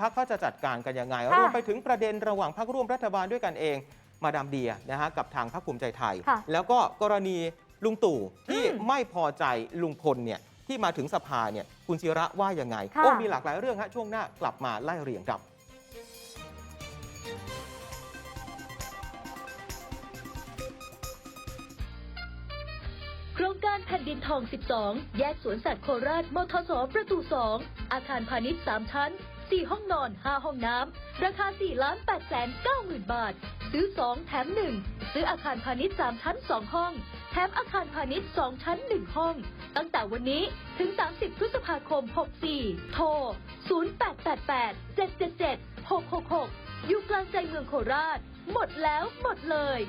พักเขาจะจัดการกันยังไงค่ะรวมไปถึงประเด็นระหว่างพักร่วมรัฐบาลด้วยกันเอง มาดามเดียนะฮะกับทางพรรคภูมิใจไทยค่ะแล้วก็กรณีลุงตู่ที่อืมไม่พอใจลุงพลเนี่ยที่มาถึงสภาเนี่ยคุณศิระว่ายังไงค่ะโอ้มีหลากหลายเรื่องฮะช่วงหน้ากลับมาไล่เรียงครับโครงการแผ่นดินทอง 12 แยกสวนสัตว์โคราช มทส ประตู 2 อาคารพาณิชย์ 3 ชั้น 4 ห้องนอน 5 ห้องน้ำ ราคา 4 ล้าน8แสน9หมื่นบาท ซื้อ 2 แถม 1 ซื้ออาคารพาณิชย์ 3 ชั้น 2 ห้อง แถมอาคารพาณิชย์ 2 ชั้น 1 ห้อง ตั้งแต่วันนี้ถึง 30 พฤษภาคม 64 โทร 0888 777 666 อยู่กลางใจเมืองโคราช หมดแล้วหมดเลย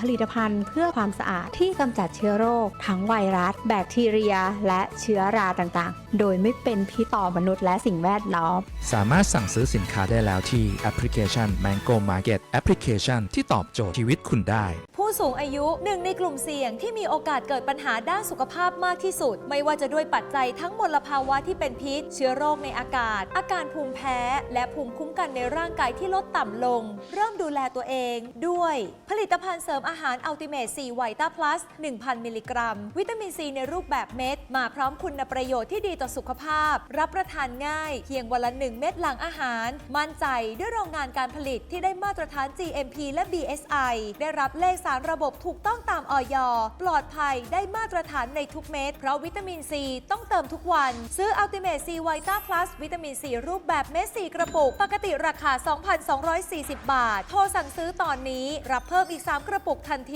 ผลิตภัณฑ์เพื่อความสะอาดที่กำจัดเชื้อโรค ทั้งไวรัส แบคทีเรีย และเชื้อราต่างๆ โดยไม่เป็นพิษต่อมนุษย์และสิ่งแวดล้อม สามารถสั่งซื้อสินค้าได้แล้วที่แอปพลิเคชัน Mango Market แอปพลิเคชันที่ตอบโจทย์ชีวิตคุณได้ ผู้สูงอายุหนึ่งในกลุ่มเสี่ยงที่มีโอกาสเกิดปัญหาด้านสุขภาพมากที่สุด ไม่ว่าจะด้วยปัจจัยทั้งมลภาวะที่เป็นพิษ เชื้อโรคในอากาศ อาการภูมิแพ้ และภูมิคุ้มกันในร่างกายที่ลดต่ำลง เริ่มดูแลตัวเอง ด้วย ผลิตภัณฑ์เสริมอาหารอัลติเมทซีไวต้าพลัส 1,000 มิลลิกรัม วิตามินซีในรูปแบบเม็ด มาพร้อมคุณประโยชน์ที่ดีต่อสุขภาพ รับประทานง่าย เพียงวันละ 1 เม็ดหลังอาหาร มั่นใจด้วยโรงงานการผลิตที่ได้มาตรฐาน GMP และ BSI ได้รับเลขสารระบบถูกต้องตามออยปลอดภัยได้มาตรฐานในทุกเม็ด เพราะวิตามินซีต้องเติมทุกวัน ซื้อ Ultimate C Vita Plus วิตามินซีรูปแบบเม็ด4กระปุก ปกติราคา 2,240 บาท โทรสั่งซื้อตอนนี้ รับเพิ่มอีก 3 กระปุกกทันที